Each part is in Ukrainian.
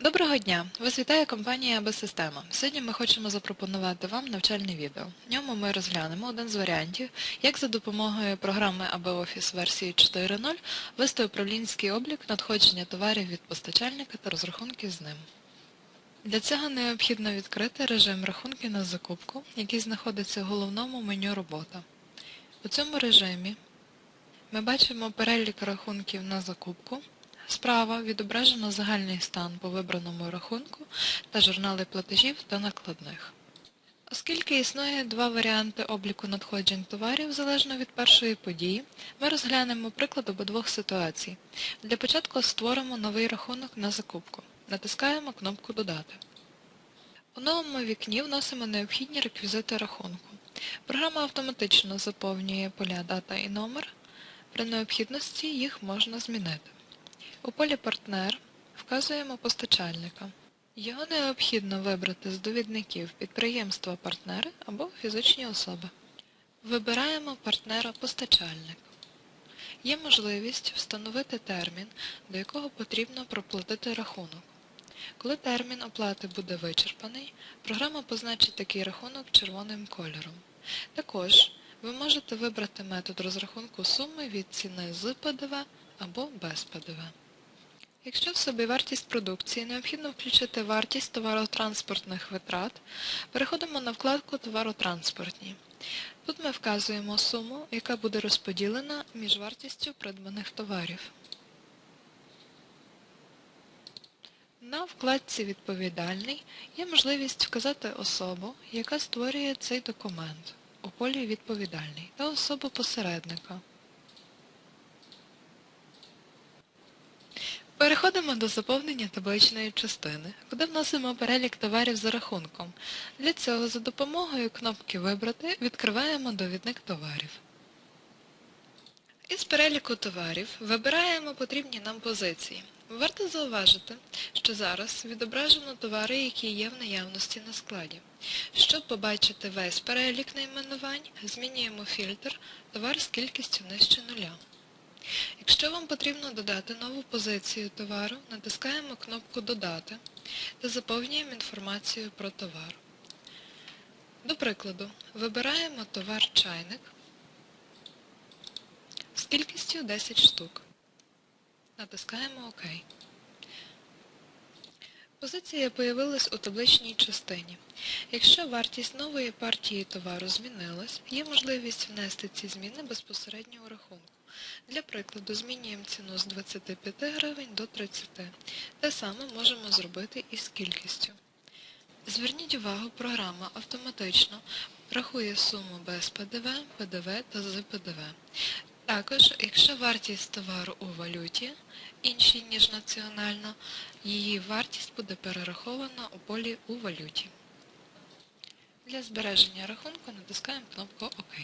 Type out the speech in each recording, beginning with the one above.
Доброго дня! Вас вітає компанія Аб-Система. Сьогодні ми хочемо запропонувати вам навчальне відео. В ньому ми розглянемо один з варіантів, як за допомогою програми АБ-Офіс версії 4.0 вести управлінський облік надходження товарів від постачальника та розрахунків з ним. Для цього необхідно відкрити режим рахунки на закупку, який знаходиться в головному меню Робота. У цьому режимі ми бачимо перелік рахунків на закупку. Справа відображено загальний стан по вибраному рахунку та журнали платежів та накладних. Оскільки існує два варіанти обліку надходжень товарів залежно від першої події, ми розглянемо приклад обидвох ситуацій. Для початку створимо новий рахунок на закупку. Натискаємо кнопку Додати. У новому вікні вносимо необхідні реквізити рахунку. Програма автоматично заповнює поля дата і номер. При необхідності їх можна змінити. У полі Партнер вказуємо постачальника. Його необхідно вибрати з довідників підприємства-партнери або фізичні особи. Вибираємо партнера-постачальник. Є можливість встановити термін, до якого потрібно проплатити рахунок. Коли термін оплати буде вичерпаний, програма позначить такий рахунок червоним кольором. Також ви можете вибрати метод розрахунку суми від ціни з ПДВ або без ПДВ. Якщо в собівартість продукції необхідно включити вартість товаротранспортних витрат, переходимо на вкладку Товаротранспортні. Тут ми вказуємо суму, яка буде розподілена між вартістю придбаних товарів. На вкладці Відповідальний є можливість вказати особу, яка створює цей документ у полі Відповідальний та особу посередника. Переходимо до заповнення табличної частини, куди вносимо перелік товарів за рахунком. Для цього за допомогою кнопки Вибрати відкриваємо довідник товарів. Із переліку товарів вибираємо потрібні нам позиції. Варто зауважити, що зараз відображено товари, які є в наявності на складі. Щоб побачити весь перелік найменувань, змінюємо фільтр Товар з кількістю нижче нуля. Якщо вам потрібно додати нову позицію товару, натискаємо кнопку Додати та заповнюємо інформацію про товар. До прикладу, вибираємо товар чайник з кількістю 10 штук. Натискаємо ОК. Позиція появилась у табличній частині. Якщо вартість нової партії товару змінилась, є можливість внести ці зміни безпосередньо у рахунку. Для прикладу, змінюємо ціну з 25 гривень до 30. Те саме можемо зробити і з кількістю. Зверніть увагу, програма автоматично рахує суму без ПДВ, ПДВ та з ПДВ. Також, якщо вартість товару у валюті, іншій, ніж національна, її вартість буде перерахована у полі у валюті. Для збереження рахунку натискаємо кнопку ОК.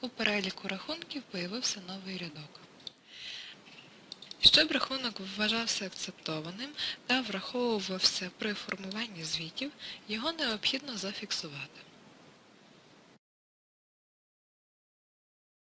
У переліку рахунків появився новий рядок. Щоб рахунок вважався акцептованим та враховувався при формуванні звітів, його необхідно зафіксувати.